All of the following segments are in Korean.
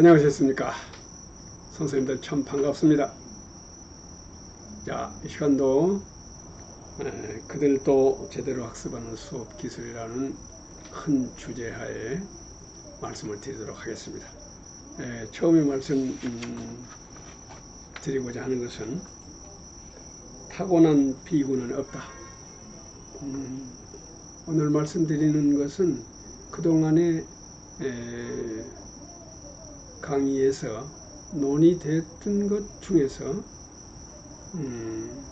안녕하셨습니까? 선생님들 참 반갑습니다. 자, 이 시간도 에, 그들도 제대로 학습하는 수업 기술이라는 큰 주제하에 말씀을 드리도록 하겠습니다. 에, 처음에 말씀 음, 드리고자 하는 것은 타고난 비구는 없다. 음, 오늘 말씀드리는 것은 그동안에 에, 강의에서 논의됐던 것 중에서 음,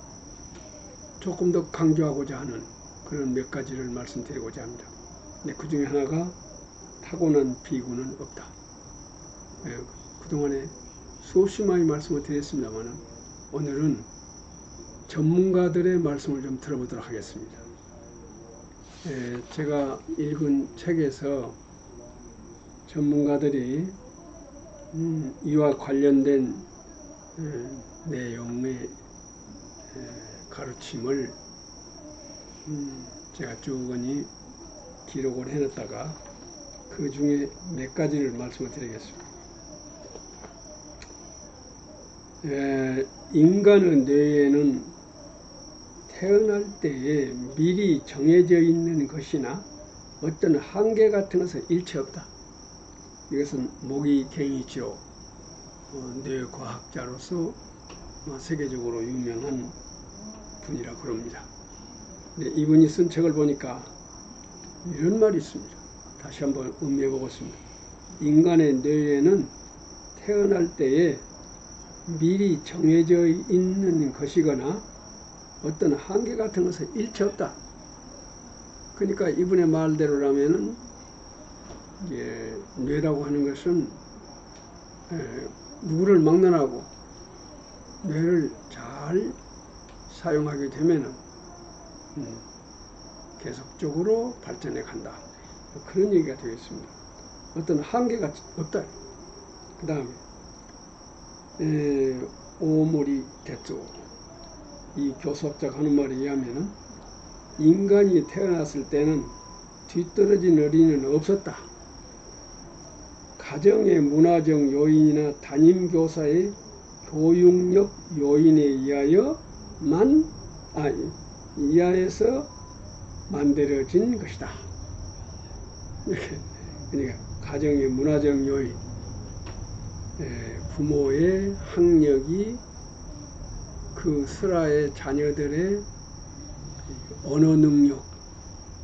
조금 더 강조하고자 하는 그런 몇 가지를 말씀드리고자 합니다. 네, 그 중에 하나가 타고난 비구는 없다. 예, 그동안에 수없이 많이 말씀을 드렸습니다만 오늘은 전문가들의 말씀을 좀 들어보도록 하겠습니다. 예, 제가 읽은 책에서 전문가들이 음, 이와 관련된 에, 내용의 에, 가르침을 음, 제가 쭈그니 기록을 해놨다가 그 중에 몇 가지를 말씀을 드리겠습니다. 에, 인간의 뇌에는 태어날 때에 미리 정해져 있는 것이나 어떤 한계 같은 것은 일체 없다. 이것은 모기 갱이치로 어, 뇌과학자로서 어, 세계적으로 유명한 분이라 그럽니다. 근데 이분이 쓴 책을 보니까 이런 말이 있습니다. 다시 한번 음미해 보겠습니다. 인간의 뇌에는 태어날 때에 미리 정해져 있는 것이거나 어떤 한계 같은 것은 일체 없다. 그러니까 이분의 말대로라면은 이제 뇌라고 하는 것은 에, 누구를 막론하고 뇌를 잘 사용하게 되면은 음, 계속적으로 발전해 간다. 그런 얘기가 되겠습니다. 어떤 한계가 없다. 그 다음에 오모리 대조 이 교수학자가 하는 말에 의하면은 인간이 태어났을 때는 뒤떨어진 어린이는 없었다. 가정의 문화적 요인이나 담임 교사의 교육력 요인에 의하여만 아 이하에서 만들어진 것이다. 그러니까 가정의 문화적 요인, 에, 부모의 학력이 그 슬하의 자녀들의 언어 능력,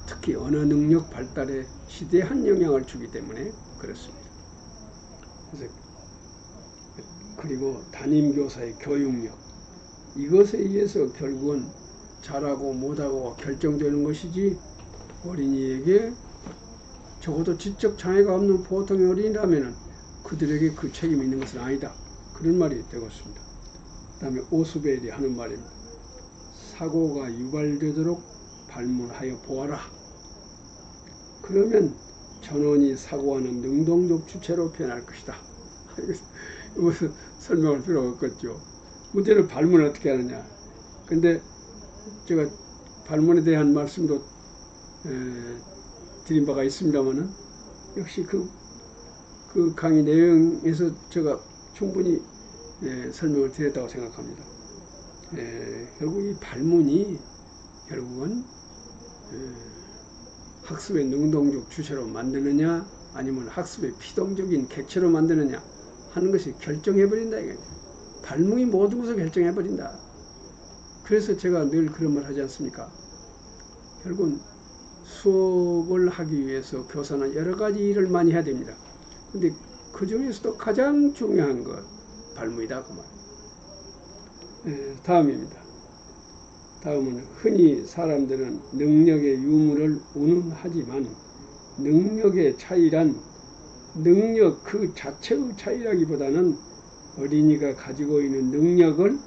특히 언어 능력 발달에 시대한 영향을 주기 때문에 그렇습니다. 그리고 담임 교사의 교육력 이것에 의해서 결국은 잘하고 못하고 결정되는 것이지 어린이에게 적어도 지적 장애가 없는 보통의 어린이라면 그들에게 그 책임이 있는 것은 아니다. 그런 말이 되겠습니다. 그 다음에 오스벨이 하는 말입니다. 사고가 유발되도록 발문하여 보아라. 그러면 전원이 사고하는 능동적 주체로 변할 것이다. 이것은 설명할 필요가 없겠죠. 문제는 발문을 어떻게 하느냐. 근데 제가 발문에 대한 말씀도 에, 드린 바가 있습니다만은 역시 그, 그 강의 내용에서 제가 충분히 에, 설명을 드렸다고 생각합니다. 에, 결국 이 발문이 결국은 학습의 능동적 주체로 만드느냐 아니면 학습의 피동적인 객체로 만드느냐 하는 것이 결정해버린다 이거예요. 발문이 모든 것을 결정해버린다. 그래서 제가 늘 그런 말 하지 않습니까? 결국은 수업을 하기 위해서 교사는 여러 가지 일을 많이 해야 됩니다. 근데 그 중에서도 가장 중요한 것 발문이다 그 말. 예, 다음입니다. 다음은 흔히 사람들은 능력의 유무를 운운하지만 능력의 차이란 능력 그 자체의 차이라기보다는 어린이가 가지고 있는 능력을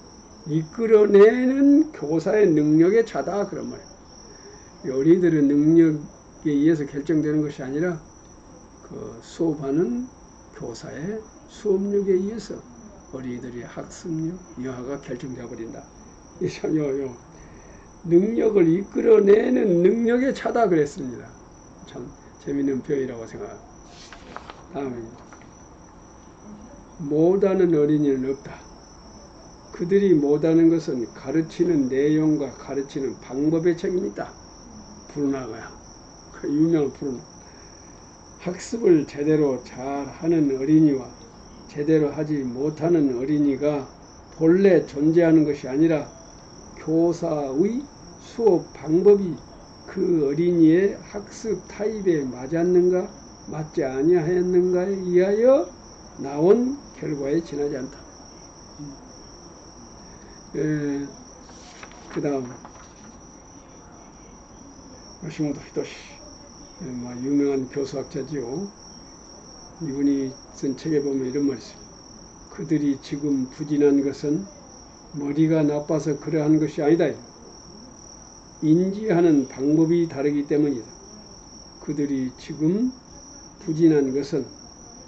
이끌어내는 교사의 능력의 차다 그런 말이에요. 어린이들의 능력에 의해서 결정되는 것이 아니라 그 수업하는 교사의 수업력에 의해서 어린이들의 학습력, 여하가 결정되어 버린다. 이참 요, 요 능력을 이끌어내는 능력의 차다 그랬습니다. 참 재밌는 표현이라고 생각합니다. 다음입니다. 못하는 어린이는 없다. 그들이 못하는 것은 가르치는 내용과 가르치는 방법의 책임이다. 브루나가야. 그 유명한 브루나. 학습을 제대로 잘 하는 어린이와 제대로 하지 못하는 어린이가 본래 존재하는 것이 아니라 교사의 수업 방법이 그 어린이의 학습 타입에 맞았는가 맞지 아니하였는가에 의하여 나온 결과에 지나지 않다. 그 다음 마시모토 히토시 예, 뭐 유명한 교수학자지요. 이분이 쓴 책에 보면 이런 말이 있어요. 그들이 지금 부진한 것은 머리가 나빠서 그러한 것이 아니다. 인지하는 방법이 다르기 때문이다. 그들이 지금 부진한 것은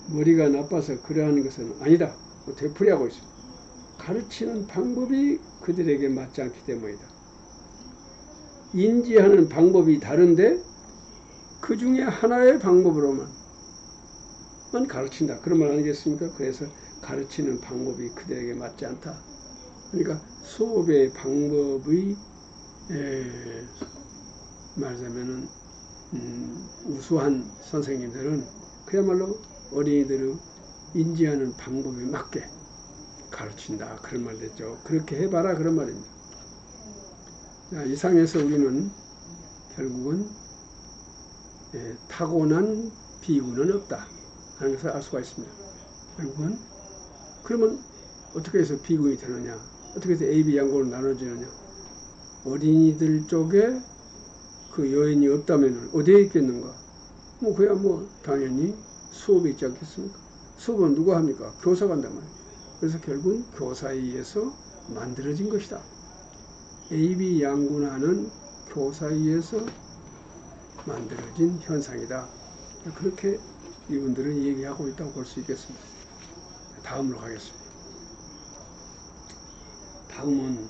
머리가 나빠서 그러한 것은 아니다. 뭐 되풀이하고 있습니다. 가르치는 방법이 그들에게 맞지 않기 때문이다. 인지하는 방법이 다른데 그 중에 하나의 방법으로만 가르친다. 그런 말 아니겠습니까? 그래서 가르치는 방법이 그들에게 맞지 않다. 그러니까 수업의 방법의 에, 말하자면은 음, 우수한 선생님들은 그야말로 어린이들을 인지하는 방법에 맞게 가르친다. 그런 말 됐죠. 그렇게 해봐라. 그런 말입니다. 자, 이상에서 우리는 결국은 예, 타고난 비구는 없다 하는 것을 알 수가 있습니다. 결국은 그러면 어떻게 해서 비구이 되느냐? 어떻게 해서 A, B 양고로 나눠지느냐? 어린이들 쪽에 그 여인이 없다면 어디에 있겠는가? 뭐 그야 뭐 당연히 수업에 있지 않겠습니까? 수업은 누가 합니까? 교사가 한단 말이에요. 그래서 결국은 교사에 의해서 만들어진 것이다. AB 양군하는 교사에 의해서 만들어진 현상이다. 그렇게 이분들은 얘기하고 있다고 볼 수 있겠습니다. 다음으로 가겠습니다. 다음은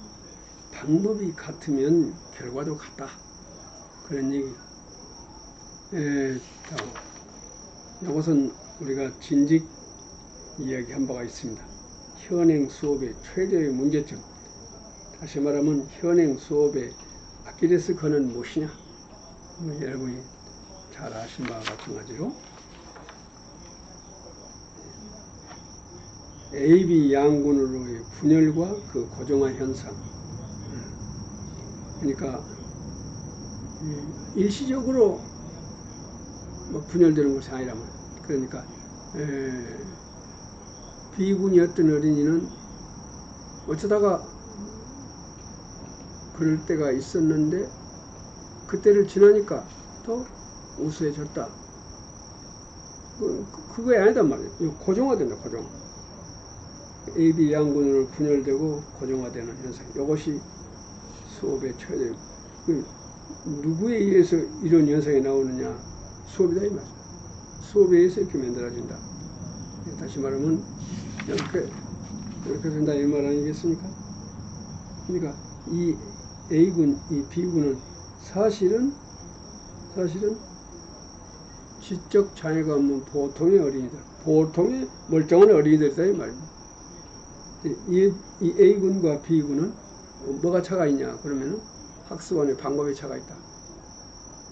방법이 같으면 결과도 같다. 그런 얘기. 에, 다음. 이것은 우리가 진직 이야기한 바가 있습니다. 현행 수업의 최대의 문제점. 다시 말하면 현행 수업의 아킬레스 건은 무엇이냐? 뭐 여러분이 잘 아신 바와 마찬가지로 AB 양군으로의 분열과 그 고정화 현상. 그러니까 일시적으로 뭐 분열되는 것이 아니라면 그러니까 에, 비군이었던 어린이는 어쩌다가 그럴 때가 있었는데 그때를 지나니까 또 우수해졌다. 그, 그거에 아니단 말이에요. 고정화된다, 고정. AB 양군으로 분열되고 고정화되는 현상. 이것이 수업의 최대. 그 누구에 의해서 이런 현상이 나오느냐? 수업이다 이 말이죠. 수업에 의해서 이렇게 만들어진다. 다시 말하면 이렇게 이렇게 된다 이 말 아니겠습니까? 그러니까 이 A군, 이 B군은 사실은 사실은 지적 장애가 없는 보통의 어린이들, 보통의 멀쩡한 어린이들이다 이 말입니다. 이, 이 A군과 B군은 뭐가 차가 있냐 그러면은 학습원의 방법에 차가 있다.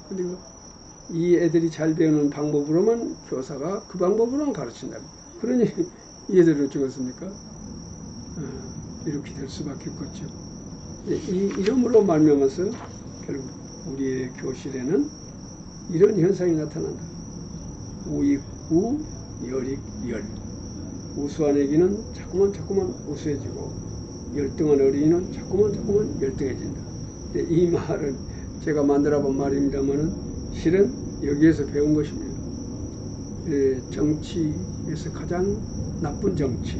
그리고 이 애들이 잘 배우는 방법으로만 교사가 그 방법으로만 가르친다. 그러니 이 애들을 죽었습니까? 어, 이렇게 될 수밖에 없겠죠. 이 이름으로 말미암아서 결국 우리의 교실에는 이런 현상이 나타난다. 우익 우, 열익 열. 우수한 애기는 자꾸만 자꾸만 우수해지고 열등한 어린이는 자꾸만 자꾸만 열등해진다. 이 말은 제가 만들어 본 말입니다만은 실은 여기에서 배운 것입니다. 정치에서 가장 나쁜 정치.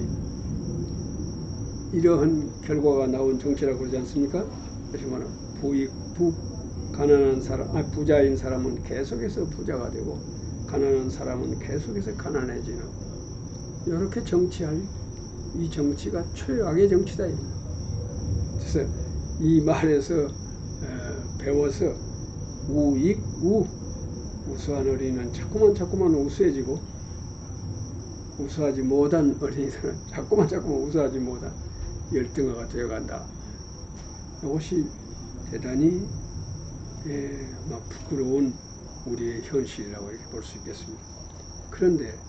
이러한 결과가 나온 정치라고 그러지 않습니까? 다시 말하 부익, 부, 가난한 사람, 아, 부자인 사람은 계속해서 부자가 되고, 가난한 사람은 계속해서 가난해지는. 이렇게 정치할, 이 정치가 최악의 정치다. 그래서 이 말에서 배워서 우익, 우, 우수한 어린이는 자꾸만 자꾸만 우수해지고, 우수하지 못한 어린이들은 자꾸만 자꾸만 우수하지 못한 열등어가 되어간다. 이것이 대단히 예, 막 부끄러운 우리의 현실이라고 이렇게 볼 수 있겠습니다. 그런데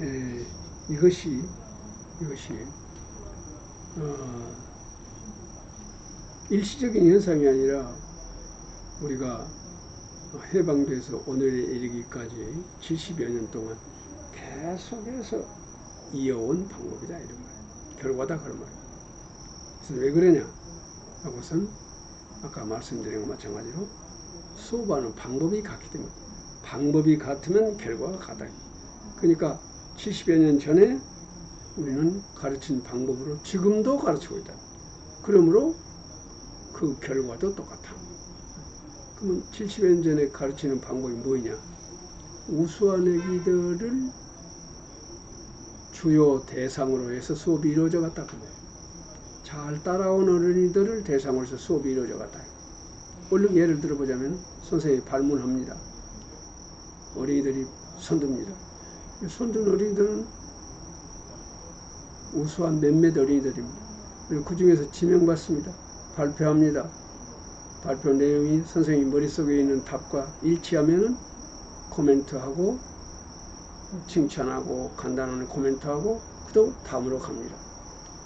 예, 이것이 이것이 어, 일시적인 현상이 아니라 우리가 해방돼서 오늘에 이르기까지 70여 년 동안 계속해서 이어온 방법이다 이런 거예요. 결과다 그런 말이에요. 그래서 왜 그러냐? 하고선 아까 말씀드린 것 마찬가지로 수업하는 방법이 같기 때문에 방법이 같으면 결과가 같다. 그러니까 70여 년 전에 우리는 가르친 방법으로 지금도 가르치고 있다. 그러므로 그 결과도 똑같아. 그러면 70여 년 전에 가르치는 방법이 뭐냐? 우수한 애기들을 주요 대상으로 해서 수업이 이루어져 갔다. 잘 따라온 어린이들을 대상으로 해서 수업이 이루어져 갔다. 얼른 예를 들어보자면 선생님이 발문합니다. 어린이들이 손듭니다. 손든 어린이들은 우수한 몇몇 어린이들입니다. 그리고 그 중에서 지명받습니다. 발표합니다. 발표 내용이 선생님 머릿속에 있는 답과 일치하면은 코멘트하고 칭찬하고 간단한 코멘트하고 또 다음으로 갑니다.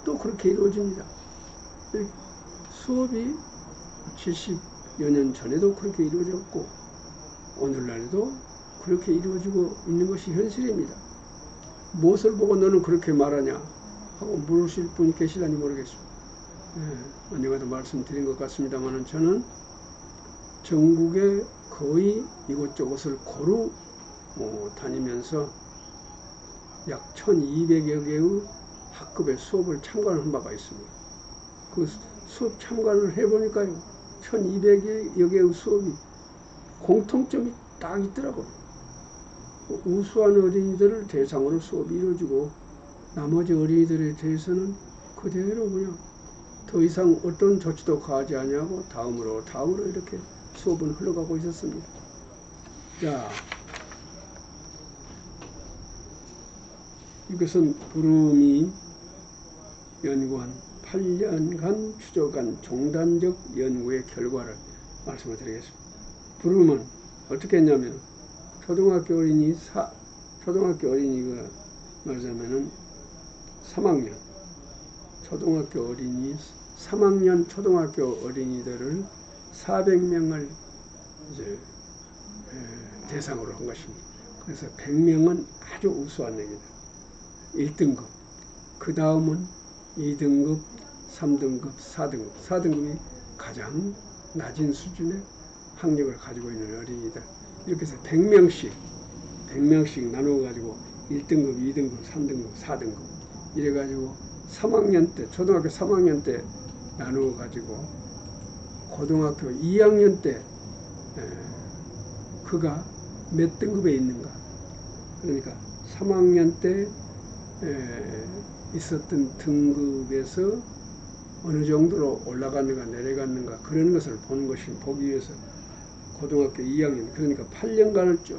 또 그렇게 이루어집니다. 수업이 70여 년 전에도 그렇게 이루어졌고 오늘날에도 그렇게 이루어지고 있는 것이 현실입니다. 무엇을 보고 너는 그렇게 말하냐 하고 물으실 분이 계시다니 모르겠습니다. 예, 언젠가도 말씀드린 것 같습니다만 저는 전국의 거의 이곳저곳을 고루 뭐 다니면서 약 1200여 개의 학급의 수업을 참관한 바가 있습니다. 그 수업 참관을 해보니까요, 1200여 개의 수업이 공통점이 딱 있더라고요. 우수한 어린이들을 대상으로 수업이 이루어지고 나머지 어린이들에 대해서는 그대로 그냥 더 이상 어떤 조치도 가하지 아니하고 다음으로 다음으로 이렇게 수업은 흘러가고 있었습니다. 자, 이것은 부름이 연구한 8년간 추적한 종단적 연구의 결과를 말씀을 드리겠습니다. 부름은 어떻게 했냐면 초등학교 어린이 사, 초등학교 어린이가 말하자면은 3학년 초등학교 어린이 3학년 초등학교 어린이들을 400명을 이제 대상으로 한 것입니다. 그래서 100명은 아주 우수한 애기들. 1등급. 그 다음은 2등급, 3등급, 4등급. 4등급이 가장 낮은 수준의 학력을 가지고 있는 어린이들. 이렇게 해서 100명씩, 100명씩 나누어가지고 1등급, 2등급, 3등급, 4등급. 이래 가지고 3학년 때, 초등학교 3학년 때 나누어 가지고 고등학교 2학년 때 그가 몇 등급에 있는가. 그러니까 3학년 때 있었던 등급에서 어느 정도로 올라갔는가 내려갔는가 그런 것을 보는 것이 보기 위해서 고등학교 2학년 그러니까 8년간을 쭉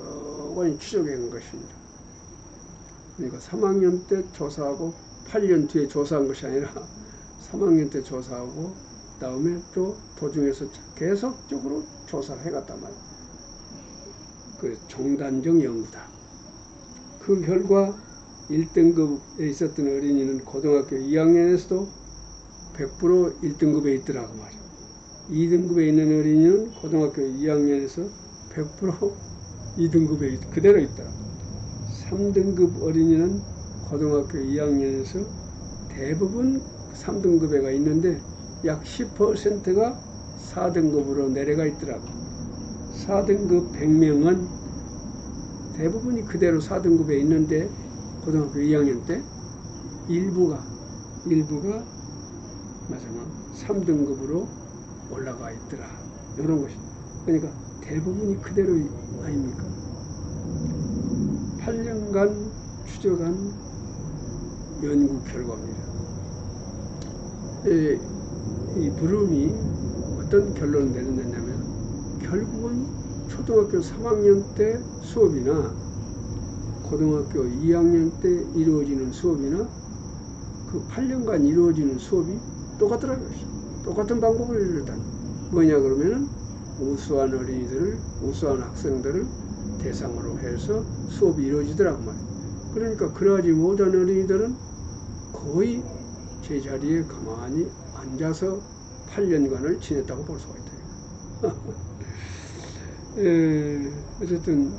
추적해 간 것입니다. 그러니까 3학년 때 조사하고 8년 뒤에 조사한 것이 아니라 3학년 때 조사하고 다음에 또 도중에서 계속적으로 조사를 해갔단 말이에요. 그 종단적 연구다. 그 결과 1등급에 있었던 어린이는 고등학교 2학년에서도 100% 1등급에 있더라고 말이야. 2등급에 있는 어린이는 고등학교 2학년에서 100% 2등급에 그대로 있다. 3등급 어린이는 고등학교 2학년에서 대부분 3등급에가 있는데 약 10%가 4등급으로 내려가 있더라고. 4등급 100명은 대부분이 그대로 4등급에 있는데 고등학교 2학년 때 일부가 일부가 마찬가지 3등급으로 올라가 있더라. 이런 것이. 그러니까 대부분이 그대로 아닙니까? 8년간 추적한 연구 결과입니다. 이, 이 브룸이 어떤 결론을 내렸냐면 결국은 초등학교 3학년 때 수업이나 고등학교 2학년 때 이루어지는 수업이나 그 8년간 이루어지는 수업이 똑같더라고요. 똑같은 방법을 일단 뭐냐 그러면은 우수한 어린이들을 우수한 학생들을 대상으로 해서 수업이 이루어지더라고 말이에요. 그러니까 그러하지 못한 어린이들은 거의 제자리에 가만히 앉아서 8년간을 지냈다고 볼 수가 있다. 에, 어쨌든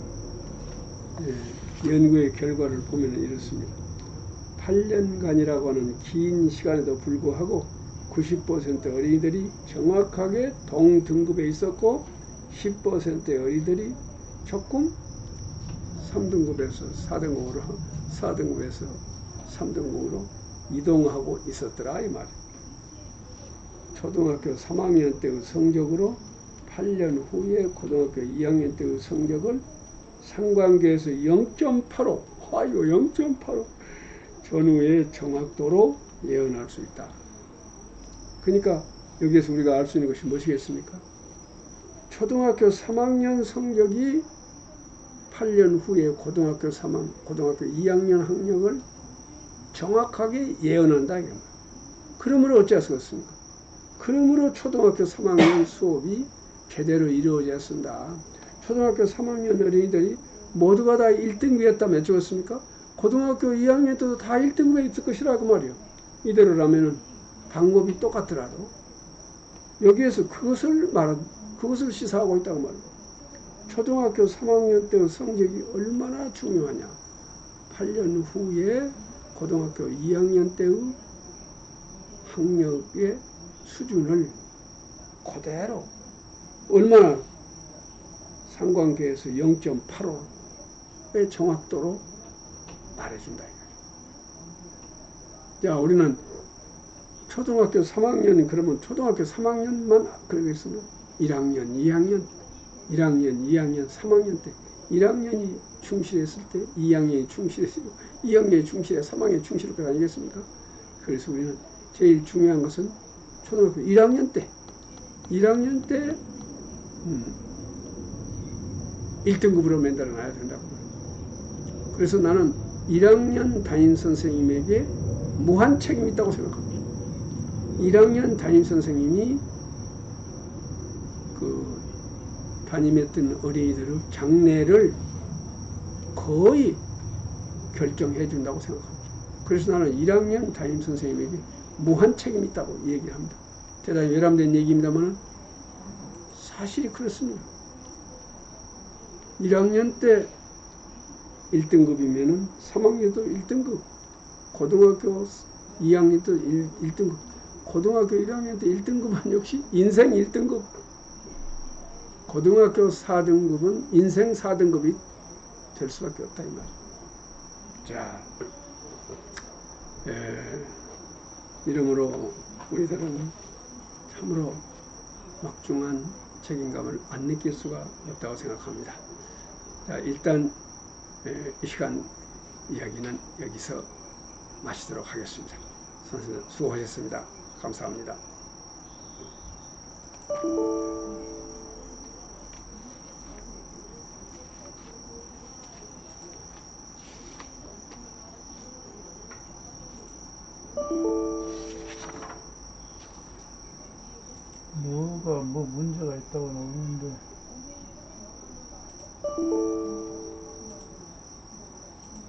예, 연구의 결과를 보면 이렇습니다. 8년간이라고 하는 긴 시간에도 불구하고 90% 어린이들이 정확하게 동등급에 있었고 10%의 어린이들이 조금 3등급에서 4등급으로 4등급에서 3등급으로 이동하고 있었더라 이 말이에요. 초등학교 3학년 때의 성적으로 8년 후에 고등학교 2학년 때의 성적을 상관계에서 0.85, 아이고 0.85 전후의 정확도로 예언할 수 있다. 그러니까 여기에서 우리가 알 수 있는 것이 무엇이겠습니까? 초등학교 3학년 성적이 8년 후에 고등학교 3학, 고등학교 2학년 학력을 정확하게 예언한다. 이게 그러므로 어찌하겠습니까? 그러므로 초등학교 3학년 수업이 제대로 이루어졌습니다. 초등학교 3학년 어린이들이 모두가 다 1등급이었다면 어쩌겠습니까? 고등학교 2학년 때도 다 1등급에 있을 것이라고 말이요. 이대로라면은 방법이 똑같더라도 여기에서 그것을 말 그것을 시사하고 있다고 말이요. 초등학교 3학년 때의 성적이 얼마나 중요하냐. 8년 후에 고등학교 2학년 때의 학력의 수준을 그대로 얼마나 상관계에서 0.85의 정확도로 말해준다. 자, 우리는 초등학교 3학년 그러면 초등학교 3학년만 그러겠으면 1학년, 2학년, 1학년, 2학년, 3학년 때 1학년이 충실했을 때 2학년이 충실했고 2학년이 충실해 3학년이 충실할 것 아니겠습니까? 그래서 우리는 제일 중요한 것은 초등학교 1학년 때 1학년 때 음, 1등급으로 만들어 놔야 된다고. 그래서 나는 1학년 담임 선생님에게 무한 책임이 있다고 생각합니다. 1학년 담임 선생님이 그 담임했던 어린이들의 장래를 거의 결정해 준다고 생각합니다. 그래서 나는 1학년 담임 선생님에게 무한 책임이 있다고 얘기를 합니다. 대단히 외람된 얘기입니다만 사실이 그렇습니다. 1학년 때 1등급이면은 3학년도 1등급, 고등학교 2학년도 1, 1등급, 고등학교 1학년 때 1등급은 역시 인생 1등급, 고등학교 4등급은 인생 4등급이 될 수밖에 없다 이 말이야. 자, 에, 이러므로 우리들은 참으로 막중한 책임감을 안 느낄 수가 없다고 생각합니다. 자, 일단 에, 이 시간 이야기는 여기서 마치도록 하겠습니다. 선생님 수고하셨습니다. 감사합니다.